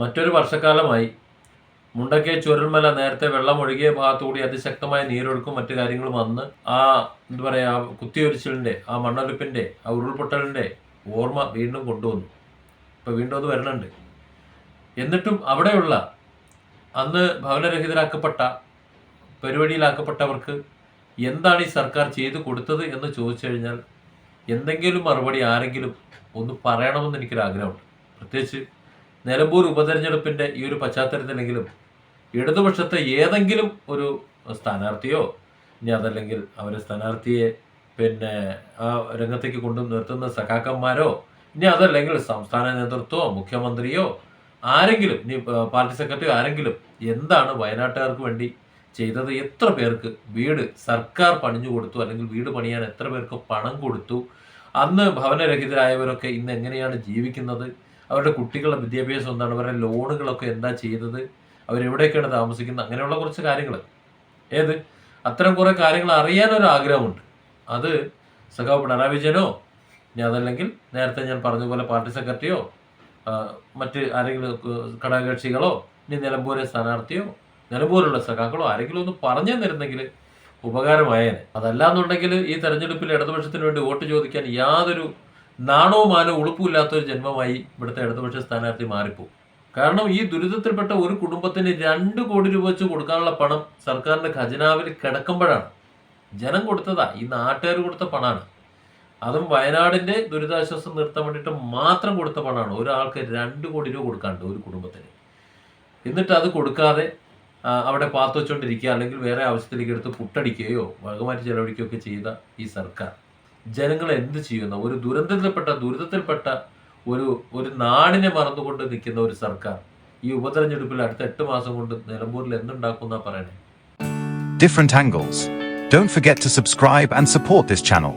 മറ്റൊരു വർഷക്കാലമായി മുണ്ടക്കേ ചുരൽമല നേരത്തെ വെള്ളം ഒഴുകിയ ഭാഗത്തുകൂടി അതിശക്തമായ നീരൊഴുക്കും മറ്റു കാര്യങ്ങളും വന്ന് ആ എന്താ പറയുക ആ കുത്തിയൊരിച്ചിലിന്റെ ആ മണ്ണൊലിപ്പിന്റെ ആ ഉരുൾപൊട്ടലിന്റെ ഓർമ്മ വീണ്ടും കൊണ്ടുവന്നു. ഇപ്പോൾ വീണ്ടും അത് വരണുണ്ട്. എന്നിട്ടും അവിടെയുള്ള അന്ന് ഭവനരഹിതരാക്കപ്പെട്ട പരിപാടിയിലാക്കപ്പെട്ടവർക്ക് എന്താണ് ഈ സർക്കാർ ചെയ്തു കൊടുത്തത് എന്ന് ചോദിച്ചു കഴിഞ്ഞാൽ എന്തെങ്കിലും മറുപടി ആരെങ്കിലും ഒന്ന് പറയണമെന്ന് എനിക്കൊരാഗ്രഹമുണ്ട്. പ്രത്യേകിച്ച് നിലമ്പൂർ ഉപതെരഞ്ഞെടുപ്പിന്റെ ഈ ഒരു പശ്ചാത്തലത്തിലെങ്കിലും ഇടതുപക്ഷത്തെ ഏതെങ്കിലും ഒരു സ്ഥാനാർത്ഥിയോ ഇനി അതല്ലെങ്കിൽ അവരെ സ്ഥാനാർത്ഥിയെ പിന്നെ ആ രംഗത്തേക്ക് കൊണ്ടു നിർത്തുന്ന സഖാക്കന്മാരോ ഇനി അതല്ലെങ്കിൽ സംസ്ഥാന നേതൃത്വമോ മുഖ്യമന്ത്രിയോ ആരെങ്കിലും ഇനി പാർട്ടി സെക്രട്ടറിയോ ആരെങ്കിലും എന്താണ് വയനാട്ടുകാർക്ക് വേണ്ടി ചെയ്തത്? എത്ര പേർക്ക് വീട് സർക്കാർ പണിഞ്ഞു കൊടുത്തു അല്ലെങ്കിൽ വീട് പണിയാൻ എത്ര പേർക്ക് പണം കൊടുത്തു? അന്ന് ഭവനരഹിതരായവരൊക്കെ ഇന്ന് എങ്ങനെയാണ് ജീവിക്കുന്നത്? അവരുടെ കുട്ടികളുടെ വിദ്യാഭ്യാസം എന്താണ്? അവരുടെ ലോണുകളൊക്കെ എന്താ ചെയ്തത് അവരെവിടെയൊക്കെയാണ് താമസിക്കുന്നത്? അങ്ങനെയുള്ള കുറച്ച് കാര്യങ്ങൾ. ഏത്? അത്തരം കുറേ കാര്യങ്ങൾ അറിയാനൊരു ആഗ്രഹമുണ്ട് അത് സഖാവ് പിണറായി വിജയനോ ഇനി അതല്ലെങ്കിൽ നേരത്തെ ഞാൻ പറഞ്ഞ പോലെ പാർട്ടി സെക്രട്ടറിയോ മറ്റ് ആരെങ്കിലും ഘടകകക്ഷികളോ ഇനി നിലമ്പൂരെ സ്ഥാനാർത്ഥിയോ നിലമ്പൂരുള്ള സഖാക്കളോ ആരെങ്കിലും ഒന്ന് പറഞ്ഞു തന്നിരുന്നെങ്കിൽ ഉപകാരമായേനെ. അതല്ല എന്നുണ്ടെങ്കിൽ ഈ തെരഞ്ഞെടുപ്പിൽ ഇടതുപക്ഷത്തിന് വേണ്ടി വോട്ട് ചോദിക്കാൻ യാതൊരു നാണോ മാനവും ഉളുപ്പുമില്ലാത്ത ഒരു ജന്മമായി ഇവിടുത്തെ ഇടതുപക്ഷ സ്ഥാനാർത്ഥി മാറിപ്പോകും കാരണം ഈ ദുരിതത്തിൽപ്പെട്ട ഒരു കുടുംബത്തിന് രണ്ട് കോടി രൂപ വെച്ച് കൊടുക്കാനുള്ള പണം സർക്കാരിന്റെ ഖജനാവിൽ കിടക്കുമ്പോഴാണ്. ജനം കൊടുത്തതാ. ഈ നാട്ടുകാർ കൊടുത്ത പണമാണ് അതും വയനാടിന്റെ ദുരിതാശ്വാസം നിർത്താൻ വേണ്ടിയിട്ട് മാത്രം കൊടുത്ത പണമാണ് ഒരാൾക്ക് രണ്ട് കോടി രൂപ കൊടുക്കാണ്ട് ഒരു കുടുംബത്തിന്. എന്നിട്ട് അത് കൊടുക്കാതെ അവിടെ പാത്തു വെച്ചുകൊണ്ടിരിക്കുക അല്ലെങ്കിൽ വേറെ ആവശ്യത്തിലേക്ക് എടുത്ത് പുട്ടടിക്കുകയോ വകമാറ്റി ചെലവഴിക്കുകയോ ഒക്കെ ചെയ്ത ഈ സർക്കാർ. ജനങ്ങൾ എന്ത് ചെയ്യുന്ന ഒരു ദുരന്തത്തിൽപ്പെട്ട ദുരിതത്തിൽപ്പെട്ട ഒരു ഒരു നാടിനെ മറന്നുകൊണ്ട് നിൽക്കുന്ന ഒരു സർക്കാർ ഈ ഉപതെരഞ്ഞെടുപ്പിൽ അടുത്ത എട്ട് മാസം കൊണ്ട് നിലമ്പൂരിൽ എന്തുണ്ടാക്കുന്ന പറയണേ different angles. Don't forget to subscribe and support this channel.